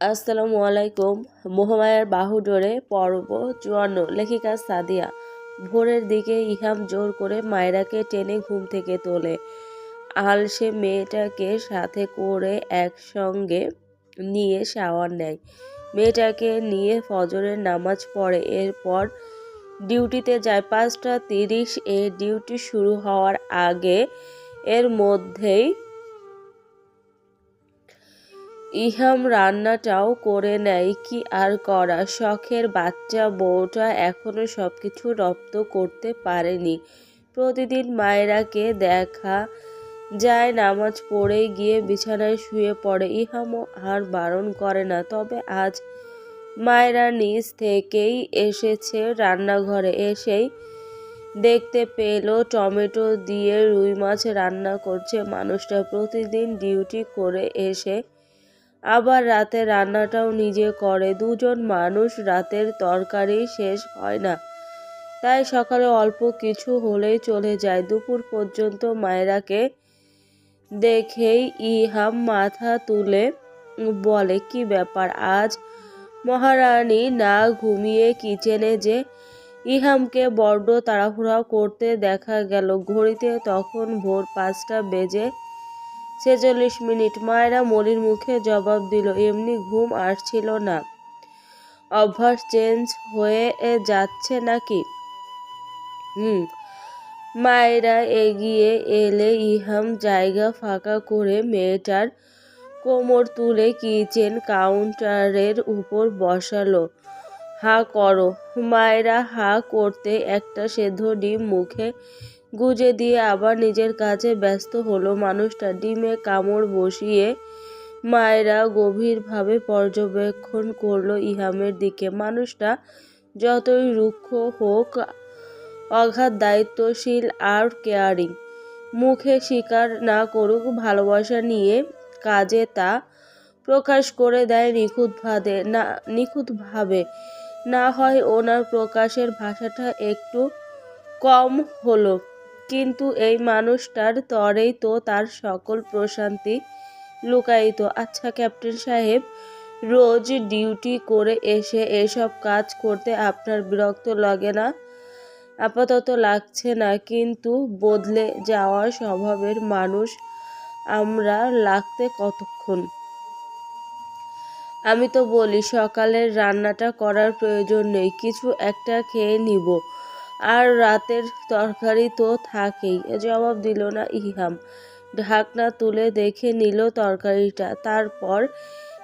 আসসালামু আলাইকুম, মোহমায়ার বাহুডোরে পর্ব চুয়ান্ন, লেখিকা সাদিয়া। ভোরের দিকে ইহাম জোর করে মায়রাকে টেনে ঘুম থেকে তোলে। আলসে মেয়েটাকে সাথে করে একসঙ্গে নিয়ে শাওয়ার নেয়। মেয়েটাকে নিয়ে ফজরের নামাজ পড়ে, এরপর ডিউটিতে যায়। পাঁচটা তিরিশ এ ডিউটি শুরু হওয়ার আগে এর মধ্যেই ইহাম রান্নাটাও করে নেয়, কি আর করা? শখের বাচ্চা বউটা এখনও সবকিছু রপ্ত করতে পারেনি। প্রতিদিন মায়েরাকে দেখা যায়, নামাজ পড়ে গিয়ে বিছানায় শুয়ে পড়ে। ইহামও আর বারণ করে না। তবে আজ মায়েরা নিজ থেকেই এসেছে রান্নাঘরে। এসেই দেখতে পেল, টমেটো দিয়ে রুই মাছ রান্না করছে মানুষটা। প্রতিদিন ডিউটি করে এসে আবার রাতে রান্নাটাও নিজে করে। দুজন মানুষ রাতের তরকারি শেষ হয় না। তাই সকালে অল্প কিছু হলেই চলে যায়। দুপুর পর্যন্ত মায়েরাকে দেখেই ইহাম মাথা তুলে বলে, কি ব্যাপার? আজ মহারানী না ঘুমিয়ে কিচেনে যে ইহামকে বড্ড তাড়াহুড়া করতে দেখা গেল। ঘড়িতে তখন ভোর পাঁচটা বেজে ছেচল্লিশ মিনিট। মায়েরা মলির মুখে জবাব দিল, এমনি ঘুম আসছিল না। অভ্যাস চেঞ্জ হয়ে যাচ্ছে নাকি? হুম। মায়েরা এগিয়ে এলে ইহাম জায়গা ফাঁকা করে মেয়েটার কোমর তুলে কিচেন কাউন্টারের উপর বসালো। হা করো। মায়েরা হা করতে একটা সেদ্ধ ডিম মুখে গুজে দিয়ে আবার নিজের কাজে ব্যস্ত হলো মানুষটা। ডিমে কামড় বসিয়ে মায়েরা গভীরভাবে পর্যবেক্ষণ করল ইহামের দিকে। মানুষটা যতই রুক্ষ হোক, অগাধ দায়িত্বশীল আর কেয়ারিং। মুখে স্বীকার না করুক, ভালোবাসা নিয়ে কাজে তা প্রকাশ করে দেয় নিখুঁতভাবে। না নিখুঁতভাবে না হয় ওনার প্রকাশের ভাষাটা একটু কম হলো। কিন্তু এই মানুষটার তরেই তো তার সকল প্রশান্তি লুকায়িত। আচ্ছা ক্যাপ্টেন সাহেব, রোজ ডিউটি করে এসে এসব কাজ করতে আপনার বিরক্ত লাগে না? আপাতত লাগছে না, কিন্তু বদলে যাওয়া স্বভাবের মানুষ আমরা লাগতে কতক্ষণ? আমি তো বলি, সকালের রান্নাটা করার প্রয়োজন নেই, কিছু একটা খেয়ে নিব। আর রাতের তরকারি তো থাকেই। জবাব দিল না ইহাম। ঢাকনা তুলে দেখে নিল তরকারিটা। তারপর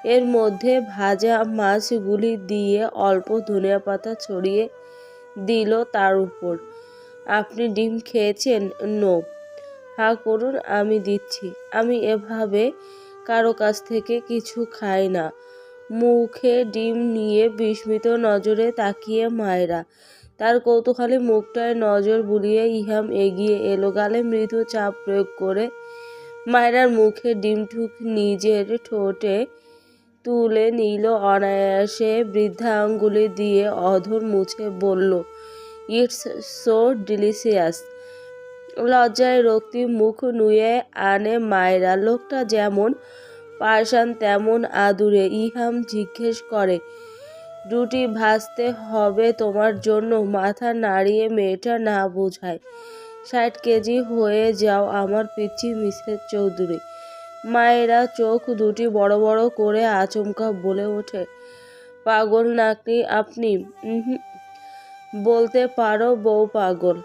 এর মধ্যে ভাজা মাছগুলি দিয়ে অল্প ধনিয়া পাতা ছড়িয়ে দিল তার উপর। আপনি ডিম খেয়েছেন? নো। হা করুন, আমি দিচ্ছি। আমি এভাবে কারও কাছ থেকে কিছু খাই না। মুখে ডিম নিয়ে বিস্মিত নজরে তাকিয়ে মায়েরা। তার কৌতূহলী মুখটায় নজর বুলিয়ে ইহাম এগিয়ে এলো। গালে মৃদু চাপ প্রয়োগ করে মায়েরার মুখে ডিমঠুক নিজের ঠোঁটে তুলে নিল। অনায়াসে বৃদ্ধা আঙ্গুলি দিয়ে অধর মুছে বলল, ইটস সো ডিলিশিয়াস। লজ্জায় রক্তি মুখ নুয়ে আনে মায়েরা, লোকটা যেমন পারসান তেমন আদুরে। ইহাম জিজ্ঞেস করে রুটি ভাজতে হবে তোমার জন্য। মাথা নাড়িয়ে মেয়েটা না বোঝায়। ষাট কেজি হয়ে যাও আমার পিচ্ছি মিসেস চৌধুরী। মায়েরা চোখ দুটি বড় বড় করে আচমকা বলে ওঠে। পাগল নাকি আপনি? বলতে পারো বউ পাগল।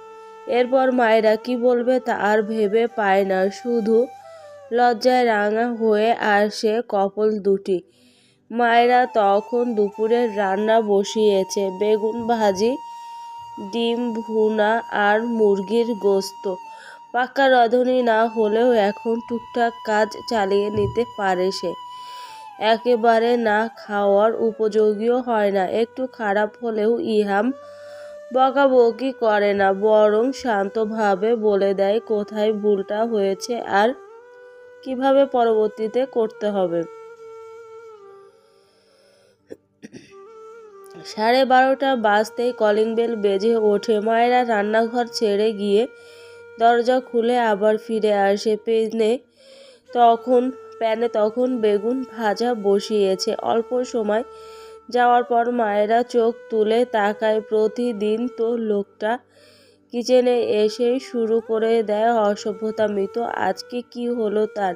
এরপর মায়েরা কি বলবে তা আর ভেবে পায় না। শুধু লজ্জায় রাঙা হয়ে আসে কপল দুটি। মায়েরা তখন দুপুরের রান্না বসিয়েছে, বেগুন ভাজি, ডিম ভুনা আর মুরগির গোস্ত। পাক্কা রধনী না হলেও এখন টুকটাক কাজ চালিয়ে নিতে পারে সে। একেবারে না খাওয়ার উপযোগীও হয় না। একটু খারাপ হলেও ইহাম বকাবকি করে না, বরং শান্তভাবে বলে দেয়, কোথায় ভুলটা হয়েছে আর কীভাবে পরবর্তীতে করতে হবে। সাড়ে বারোটা বাজতেই কলিং বেল বেজে ওঠে। মায়েরা রান্নাঘর ছেড়ে গিয়ে দরজা খুলে আবার ফিরে আসে। পেনে তখন, প্যানে তখন বেগুন ভাজা বসিয়েছে। অল্প সময় যাওয়ার পর মায়েরা চোখ তুলে তাকায়। প্রতিদিন তো লোকটা কিচেনে এসেই শুরু করে দেয় অসভ্যতা। মৃত, আজকে কি হলো তার?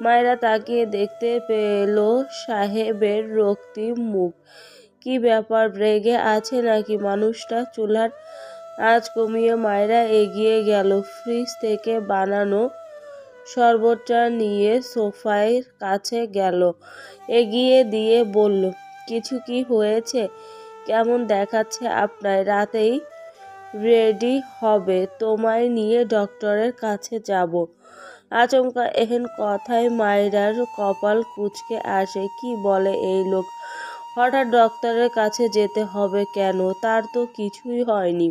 মায়েরা তাকিয়ে দেখতে পেল সাহেবের রক্তিম মুখ। কি ব্যাপার রেগে আছে নাকি? মানুষটা চুলার আজ কমিয়ে মায়েরা এগিয়ে গেল। ফ্রিজ থেকে বানানো শরবতটা নিয়ে সোফায়ের কাছে গেল, এগিয়ে দিয়ে বলল, কিছু কি হয়েছে? কেমন দেখাচ্ছে আপনার? রাতেই রেডি হবে। তোমায় নিয়ে ডক্টরের কাছে যাব। আচমকা এহেন কথায় মায়েরার কপাল কুচকে আসে। কি বলে এই লোক? হঠাৎ ডক্টরের কাছে যেতে হবে কেন? তার তো কিছুই হয়নি।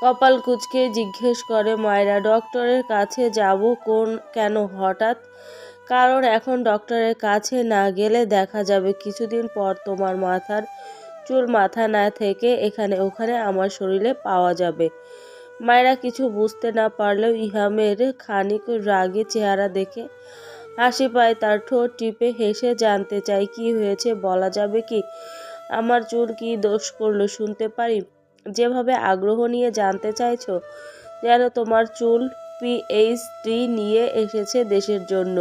কপাল কুচকে জিজ্ঞেস করে মায়েরা, ডক্টরের কাছে যাব কোন, কেন হঠাৎ? কারণ এখন ডক্টরের কাছে না গেলে দেখা যাবে কিছুদিন পর তোমার মাথার চুল মাথা না থেকে এখানে ওখানে আমার শরীরে পাওয়া যাবে। মায়েরা কিছু বুঝতে না পারলেও ইহামের খানিক রাগে চেহারা দেখে হাসি পায় তার ঠোঁট টিপে হেসে জানতে চাই, কি হয়েছে বলা যাবে কি? আমার চুল কি দোষ করল শুনতে পারি? যেভাবে আগ্রহ নিয়ে জানতে চাইছো, যেন তোমার চুল পিএইচডি নিয়ে এসেছে দেশের জন্য।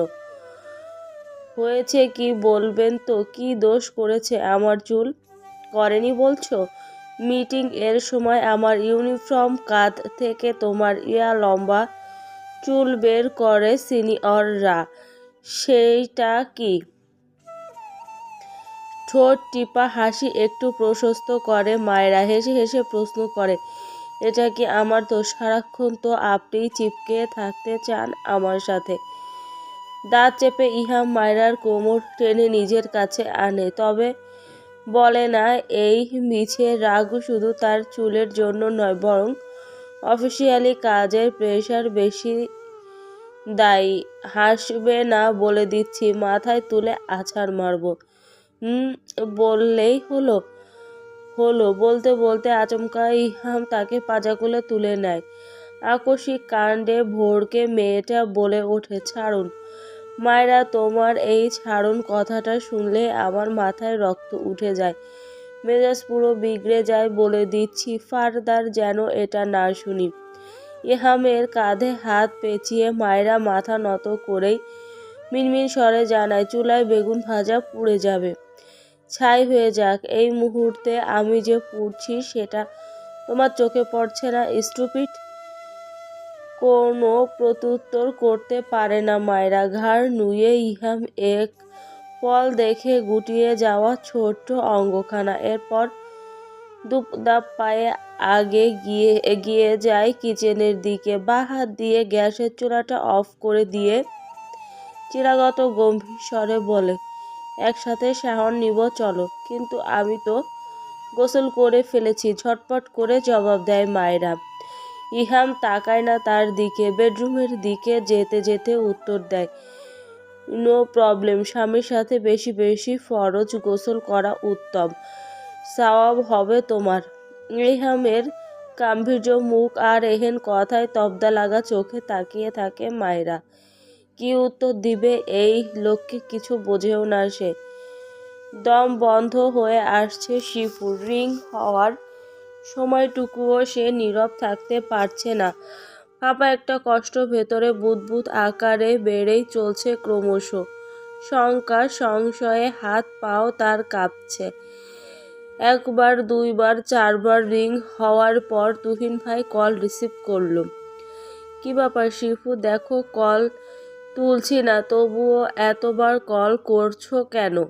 হয়েছে কি বলবেন তো, কি দোষ করেছে আমার চুল? করেনি বলছো? মিটিং এর সময় আমার ইউনিফর্ম কাঁধ থেকে তোমার ইয়া লম্বা চুল বের করে সিনিয়ররা। সেইটা কি? ঠোঁট টিপা হাসি একটু প্রশস্ত করে, মায়েরা হেসে হেসে প্রশ্ন করে, এটা কি আমার তো সারাক্ষণ তো আপনি চিপকে থাকতে চান আমার সাথে দাঁত চেপে ইহাম মায়রার কোমর টেনে নিজের কাছে আনে, তবে বলে না, এই মিছে রাগ শুধু তার চুলের জন্য নয়, বরং অফিসিয়ালি কাজের প্রেশার বেশি দায়ী হাসবে না বলে দিচ্ছি, মাথায় তুলে আছাড় মারব। বললেই হলো হলো, বলতে বলতে আচমকা ইহাম তাকে পাজা পাজাকুলে তুলে নেয়। আকস্মিক কাণ্ডে ভোরকে মেয়েটা বলে ওঠে, ছাড়ুন, মায়েরা, তোমার এই ছাড়ুন কথাটা শুনলে আমার মাথায় রক্ত উঠে যায়। মেজাজ পুরো বিগড়ে যায় বলে দিচ্ছি, ফারদার যেন এটা না শুনি। ইহামের কাঁধে হাত পেঁচিয়ে মায়েরা মাথা নত করেই মিনমিন স্বরে জানায়, চুলায় বেগুন ভাজা পুড়ে যাবে। ছাই হয়ে যাক, এই মুহূর্তে আমি যে পুড়ছি সেটা তোমার চোখে পড়ছে না স্টুপিট কোনো প্রত্যুত্তর করতে পারে না মায়েরা। ঘাড় নুয়ে ইহাম এক ফল দেখে গুটিয়ে যাওয়া ছোট্ট অঙ্গখানা। এরপর দুপদাপ পায়ে আগে গিয়ে, এগিয়ে যায় কিচেনের দিকে। বা হাত দিয়ে গ্যাসের চুলাটা অফ করে দিয়ে চিরাগত গম্ভীর স্বরে বলে, একসাথে শাহন নিব, চলো। কিন্তু আমি তো গোসল করে ফেলেছি, ঝটপট করে জবাব দেয় মায়েরা। ইহাম তাকায় না তার দিকে, বেডরুমের দিকে যেতে যেতে উত্তর দেয়, নো প্রবলেম, স্বামীর সাথে বেশি বেশি ফরজ গোসল করা উত্তম। সওয়াব হবে তোমার। ইহামের গাম্ভীর্য, মুখ আর এহেন কথায় তবদা লাগা চোখে তাকিয়ে থাকে মায়েরা। কি উত্তর দিবে এই লোককে কিছু বোঝেও না সে। দম বন্ধ হয়ে আসছে শিফুর রিং হওয়ার সময়টুকুও সে নীরব থাকতে পারছে না। পাপা একটা কষ্ট ভেতরে বুদবুদ আকারে বেড়েই চলছে ক্রমশ। শঙ্কা, সংশয়ে হাত পাও তার কাঁপছে। একবার, দুইবার, চারবার রিং হওয়ার পর তুহিন ভাই কল রিসিভ করল। কি ব্যাপার শিফু? দেখো কল তুলছি না, তবুও এতবার কল করছ কেন?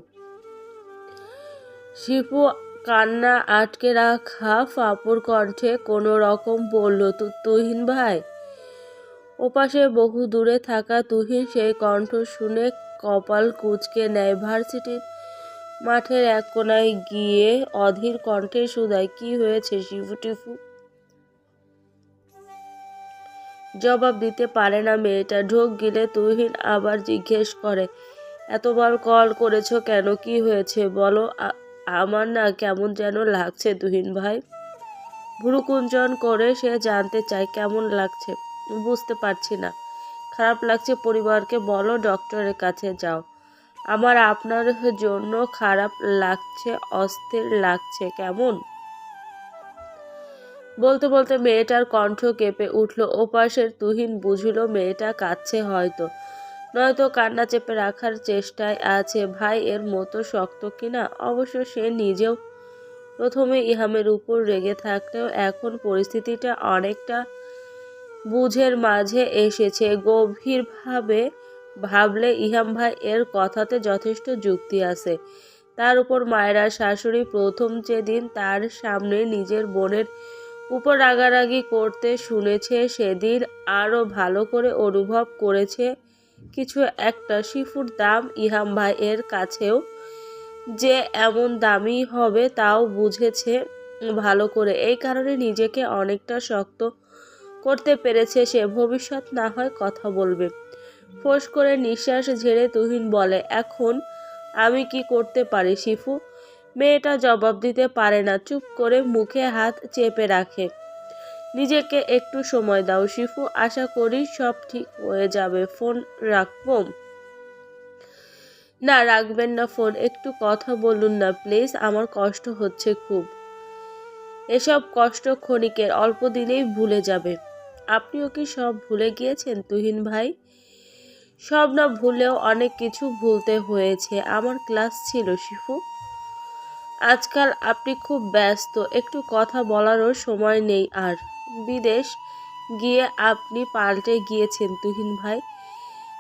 শিফু কান্না আটকে রাখা ফাপুর কণ্ঠে কোনো রকম বলল তুহিন ভাই? ওপাশে বহু দূরে থাকা তুহিন সেই কণ্ঠ শুনে কপাল কুচকে নেয় ভার্সিটির মাঠের এক কোনায় গিয়ে অধীর কণ্ঠে সুদায় কি হয়েছে শিফু টিফু জবাব দিতে পারে না মেয়েটা। ঢোক গিলে তুহিন আবার জিজ্ঞেস করে, এতবার কল করেছ কেন? কি হয়েছে? বলো আমার না কেমন যেন লাগছে তুহিন ভাই। ভুরুকুঞ্চন করে সে জানতে চায় কেমন লাগছে। বুঝতে পারছি না। খারাপ লাগছে পরিবারকে বলো, ডক্টরের কাছে যাও। আমার আপনার জন্য খারাপ লাগছে, অস্থির লাগছে, কেমন? বলতে বলতে মেয়েটার কণ্ঠ কেঁপে উঠল। ওপাশের তুহিন বুঝল মেয়েটা কাঁদছে হয়তো। নয়তো কান্না চেপে রাখার চেষ্টায় আছে। ভাই, এর মতো শক্ত কিনা অবশ্য সে নিজেও প্রথমে ইহামের উপর রেগে থাকলেও এখন পরিস্থিতিটা অনেকটা বুঝের মাঝে এসেছে। গভীরভাবে ভাবলে ইহাম ভাই এর কথাতে যথেষ্ট যুক্তি আছে। তার উপর মায়েরা শাশুড়ি প্রথম যেদিন তার সামনে নিজের বোনের উপর রাগারাগি করতে শুনেছে, সেদিন আরও ভালো করে অনুভব করেছে কিছু একটা। শিফুর দাম ইহাম এর কাছেও যে এমন দামি হবে তাও বুঝেছে ভালো করে। এই কারণে নিজেকে অনেকটা শক্ত করতে পেরেছে, সে ভবিষ্যৎ না হয় কথা বলবে। ফোঁস করে নিঃশ্বাস ঝেড়ে তুহিন বলে, এখন আমি কি করতে পারি শিফু? মেয়েটা জবাব দিতে পারে না, চুপ করে মুখে হাত চেপে রাখে। নিজেকে একটু সময় দাও শিফু, আশা করি সব ঠিক হয়ে যাবে। ফোন রাখব? না, রাখবেন না ফোন, একটু কথা বলুন না, প্লিজ, আমার কষ্ট হচ্ছে খুব। এসব কষ্ট ক্ষণিকের, অল্প দিনেই ভুলে যাবে। আপনিও কি সব ভুলে গিয়েছেন তুহিন ভাই? সব না ভুলেও অনেক কিছু ভুলতে হয়েছে। আমার ক্লাস ছিল, শিফু। আজকাল আপনি খুব ব্যস্ত, একটু কথা বলারও সময় নেই। আর বিদেশ গিয়ে আপনি পাল্টে গিয়েছেন, তুহিন ভাই।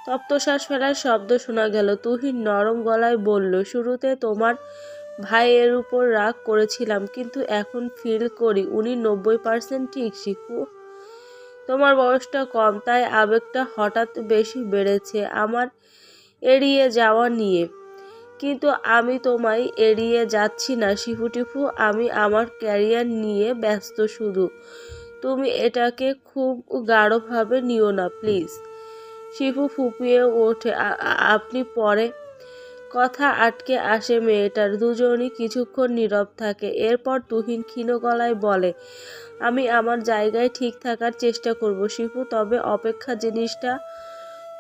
তপ্তশ্বাস ফেলার শব্দ শোনা গেল। তুহিন নরম গলায় বলল, শুরুতে তোমার ভাইয়ের উপর রাগ করেছিলাম, কিন্তু এখন ফিল করি। উনি নব্বই পার্সেন্ট ঠিক শিখু তোমার বয়সটা কম, তাই আবেগটা হঠাৎ বেশি বেড়েছে আমার এড়িয়ে যাওয়া নিয়ে। কিন্তু আমি তোমায় এড়িয়ে যাচ্ছি না শিফুটিফু আমি আমার ক্যারিয়ার নিয়ে ব্যস্ত শুধু। তুমি এটাকে খুব গাঢ়ভাবে নিও না, প্লিজ। শিফু ফুপিয়ে ওঠে। আপনি পরে কথা আটকে আসে মেয়েটার। দুজনই কিছুক্ষণ নীরব থাকে। এরপর তুহিন ক্ষীণ গলায় বলে, আমি আমার জায়গায় ঠিক থাকার চেষ্টা করব শিপু, তবে অপেক্ষা জিনিসটা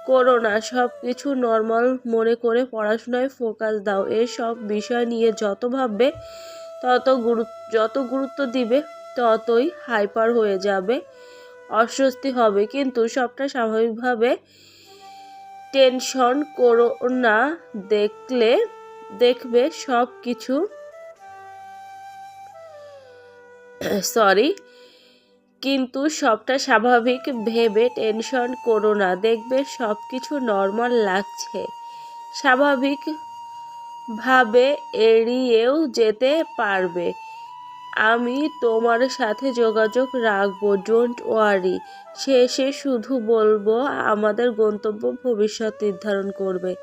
করো না। সব কিছু নর্মাল মনে করে পড়াশোনায় ফোকাস দাও। এসব বিষয় নিয়ে যত ভাববে, তত গুরুত্ব যত গুরুত্ব দিবে, ততই হাইপার হয়ে যাবে। অস্বস্তি হবে। কিন্তু সবটা স্বাভাবিকভাবে টেনশন করো না, দেখলে দেখবে সব কিছু সরি, কিন্তু সবটা স্বাভাবিক, ভেবে টেনশন করো না, দেখবে সব কিছু নর্মাল লাগছে। স্বাভাবিক ভাবে এড়িয়েও যেতে পারবে। আমি তোমার সাথে যোগাযোগ রাখব ডোন্ট ওয়ারি শেষে শুধু বলব, আমাদের গন্তব্য ভবিষ্যৎ নির্ধারণ করবে।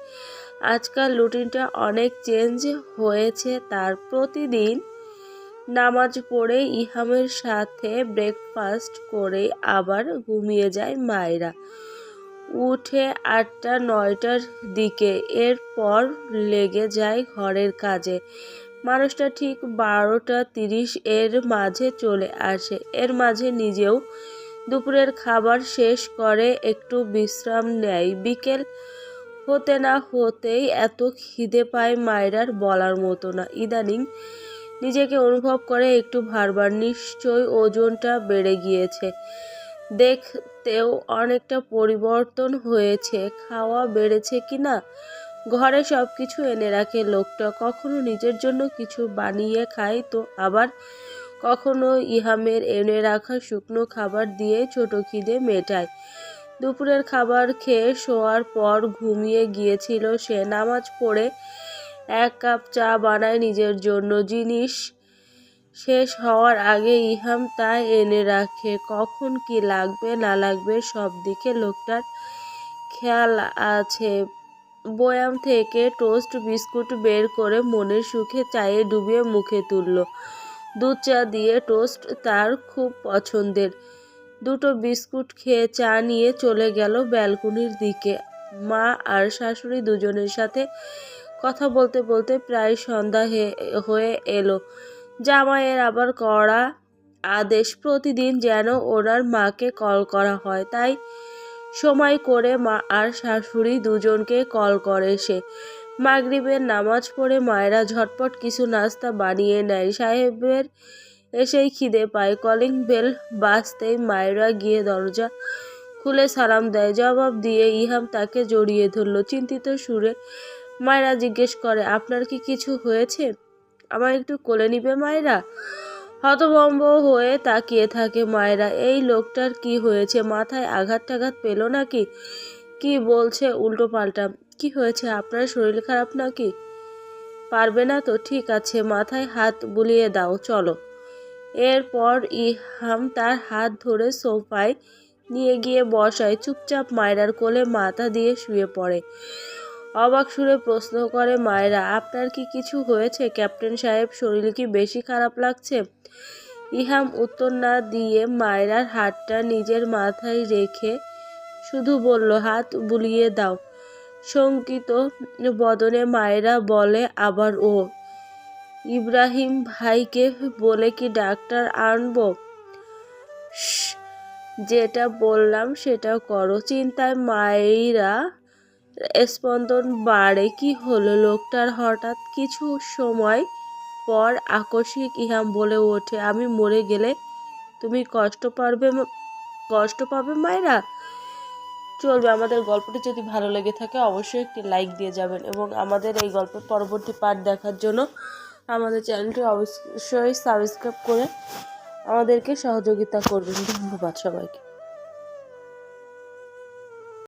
আজকাল রুটিনটা অনেক চেঞ্জ হয়েছে, তার প্রতিদিন নামাজ পড়ে ইহামের সাথে ব্রেকফাস্ট করে আবার ঘুমিয়ে যায় মায়েরা। উঠে আটটা, নয়টার দিকে, এরপর লেগে যায় ঘরের কাজে। মানুষটা ঠিক বারোটা তিরিশ এর মাঝে চলে আসে। এর মাঝে নিজেও দুপুরের খাবার শেষ করে একটু বিশ্রাম নেয়। বিকেল হতে না হতেই এত খিদে পায় মায়েরার বলার মতো না। ইদানিং নিজেকে অনুভব করে একটু ভারবার। নিশ্চয় ওজনটা বেড়ে গিয়েছে। দেখতেও অনেকটা পরিবর্তন হয়েছে। খাওয়া বেড়েছে কি না ঘরে সব কিছু এনে রাখে লোকটা। কখনো নিজের জন্য কিছু বানিয়ে খায় তো আবার কখনো ইহামের এনে রাখা শুকনো খাবার দিয়ে ছোট খিদে মেটায়। দুপুরের খাবার খেয়ে শোয়ার পর ঘুমিয়ে গিয়েছিল সে। নামাজ পড়ে এক কাপ চা বানায় নিজের জন্য। জিনিস শেষ হওয়ার আগে ইহাম তা এনে রাখে। কখন কি লাগবে না লাগবে সব দিকে লোকটার খেয়াল আছে। বয়াম থেকে টোস্ট বিস্কুট বের করে মনের সুখে চায়ে ডুবিয়ে মুখে তুলল। দুধ চা দিয়ে টোস্ট তার খুব পছন্দের। দুটো বিস্কুট খেয়ে চা নিয়ে চলে গেল ব্যালকনির দিকে। মা আর শাশুড়ি দুজনের সাথে কথা বলতে বলতে প্রায় সন্ধ্যা হয়ে এলো। জামাইয়ের আবার কড়া আদেশ, প্রতিদিন যেন ওনার মাকে কল করা হয়। তাই সময় করে মা আর শাশুড়ি দুজনকে কল করে সে। মাগরিবের নামাজ পড়ে মায়েরা ঝটপট কিছু নাস্তা বানিয়ে নেয়। সাহেবের এসেই খিদে পায়। কলিং বেল বাজতেই মায়েরা গিয়ে দরজা খুলে সালাম দেয়। জবাব দিয়ে ইহাম তাকে জড়িয়ে ধরল। চিন্তিত সুরে মায়েরা জিজ্ঞেস করে, আপনার কি কিছু হয়েছে? আমার একটু কোলে নিবে মায়েরা? হতভম্ব হয়ে তাকিয়ে থাকে মায়েরা। এই লোকটার কি হয়েছে? মাথায় আঘাত টাঘাত পেল নাকি? কি বলছে উল্টো পাল্টা? কি হয়েছে? আপনার শরীর খারাপ নাকি? পারবে না তো, ঠিক আছে। মাথায় হাত বুলিয়ে দাও, চলো। এরপর ইহাম তার হাত ধরে সোফায় নিয়ে গিয়ে বসায়। চুপচাপ মায়রার কোলে মাথা দিয়ে শুয়ে পড়ে। অবাক সুরে প্রশ্ন করে মায়েরা, আপনার কি কিছু হয়েছে? ক্যাপ্টেন সাহেব, শরীর কি বেশি খারাপ লাগছে? ইহাম উত্তর না দিয়ে মায়েরার হাতটা নিজের মাথায় রেখে শুধু বলল, হাত বুলিয়ে দাও। শঙ্কিত বদনে মায়েরা বলে, আবার ও। ইব্রাহিম ভাইকে বলে, কি ডাক্তার আনব? যেটা বললাম সেটা করো। চিন্তায় মায়েরা স্পন্দন বাড়ে কি হলো? লোকটার হঠাৎ কিছু সময় পর আকস্মিক ইহাম বলে ওঠে, আমি মরে গেলে তুমি কষ্ট পারবে কষ্ট পাবে মায়েরা? চলবে, আমাদের গল্পটি যদি ভালো লেগে থাকে, অবশ্যই একটি লাইক দিয়ে যাবেন এবং আমাদের এই গল্পের পরবর্তী পার্ট দেখার জন্য আমাদের চ্যানেলটি অবশ্যই সাবস্ক্রাইব করে আমাদেরকে সহযোগিতা করবেন। ধন্যবাদ সবাইকে।